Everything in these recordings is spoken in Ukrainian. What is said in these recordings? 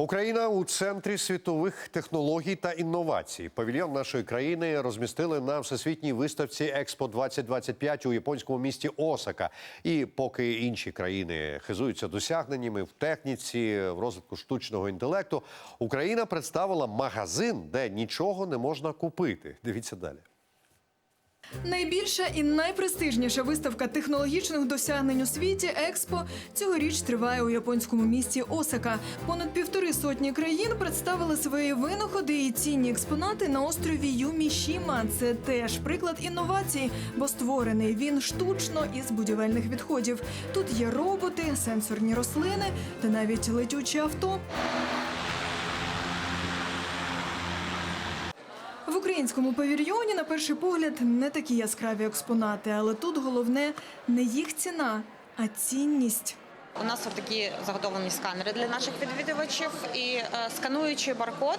Україна у центрі світових технологій та інновацій. Павільйон нашої країни розмістили на всесвітній виставці Експо 2025 у японському місті Осака. І поки інші країни хизуються досягненнями в техніці, в розвитку штучного інтелекту, Україна представила магазин, де нічого не можна купити. Дивіться далі. Найбільша і найпрестижніша виставка технологічних досягнень у світі Експо цьогоріч триває у японському місті Осака. Понад півтори сотні країн представили свої винаходи і цінні експонати на острові Юмішіма. Це теж приклад інновацій, бо створений він штучно із будівельних відходів. Тут є роботи, сенсорні рослини та навіть летюче авто. В українському павільйоні на перший погляд не такі яскраві експонати, але тут головне не їх ціна, а цінність. У нас такі заготовлені сканери для наших відвідувачів, і е, скануючи баркод,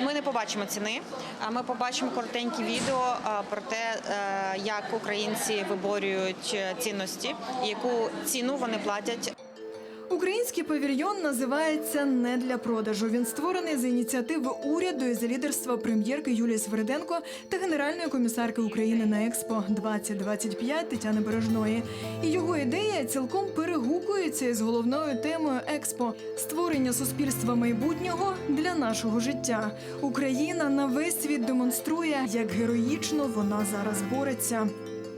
ми не побачимо ціни. А ми побачимо коротенькі відео е, про те, е, як українці виборюють цінності, яку ціну вони платять Український павільйон називається не для продажу. Він створений за ініціативи уряду і за лідерства прем'єрки Юлії Свериденко та генеральної комісарки України на Експо 2025 Тетяни Бережної. І його ідея цілком перегукується із головною темою Експо створення суспільства майбутнього для нашого життя. Україна на весь світ демонструє, як героїчно вона зараз бореться.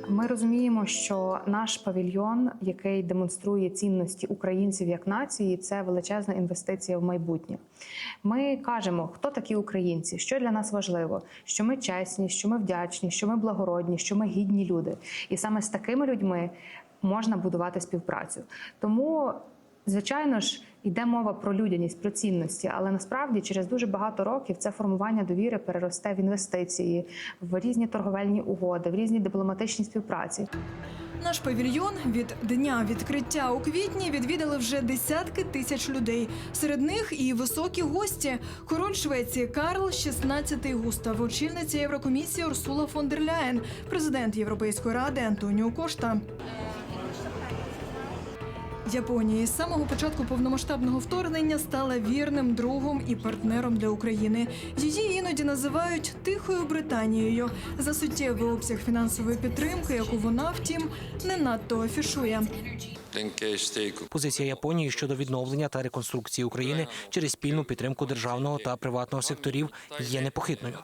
Ми розуміємо, що наш павільйон, який демонструє цінності українців як нації, це величезна інвестиція в майбутнє. Ми кажемо, хто такі українці, що для нас важливо, що ми чесні, що ми вдячні, що ми благородні, що ми гідні люди. І саме з такими людьми можна будувати співпрацю. Тому. Звичайно ж, йде мова про людяність, про цінності, але насправді через дуже багато років це формування довіри переросте в інвестиції, в різні торговельні угоди, в різні дипломатичні співпраці. Наш павільйон від дня відкриття у квітні відвідали вже десятки тисяч людей. Серед них і високі гості. Король Швеції Карл XVI Густав, очільниця Єврокомісії Урсула фон дер Ляєн, президент Європейської ради Антоніо Кошта. Японія з самого початку повномасштабного вторгнення стала вірним другом і партнером для України. Її іноді називають тихою Британією за суттєвий обсяг фінансової підтримки, яку вона, втім, не надто афішує. Позиція Японії щодо відновлення та реконструкції України через спільну підтримку державного та приватного секторів є непохитною.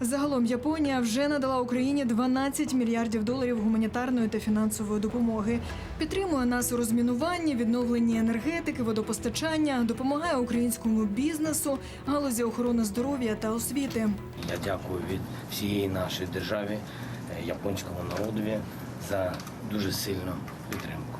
Загалом Японія вже надала Україні 12 мільярдів доларів гуманітарної та фінансової допомоги. Підтримує нас у розмінуванні, відновленні енергетики, водопостачання, допомагає українському бізнесу, галузі охорони здоров'я та освіти. Я дякую від всієї нашої держави, е, японському народові за дуже сильну підтримку.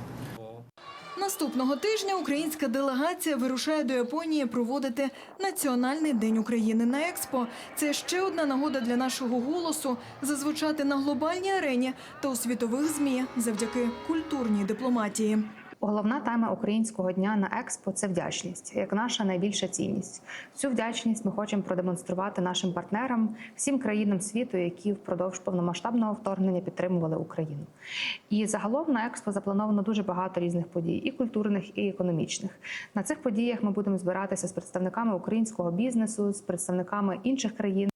Наступного тижня українська делегація вирушає до Японії проводити Національний день України на експо. Це ще одна нагода для нашого голосу зазвучати на глобальній арені та у світових змі завдяки культурній дипломатії. Головна тема українського дня на експо це вдячність, як наша найбільша цінність. Цю вдячність ми хочемо продемонструвати нашим партнерам, всім країнам світу, які впродовж повномасштабного вторгнення підтримували Україну. І загалом на експо заплановано дуже багато різних подій, і культурних, і економічних. На цих подіях ми будемо збиратися з представниками українського бізнесу, з представниками інших країн.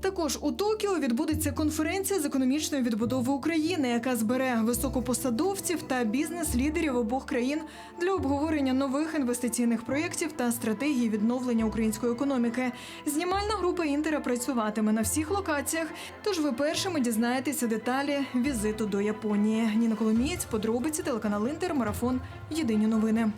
Також у Токіо відбудеться конференція з економічної відбудови України, яка збере високопосадовців та бізнес-лідерів обох країн для обговорення нових інвестиційних проєктів та стратегії відновлення української економіки. Знімальна група Інтера працюватиме на всіх локаціях. Тож ви першими дізнаєтеся деталі візиту до Японії. Ніна Коломієць, подробиці телеканал Інтер, марафон. Єдині новини.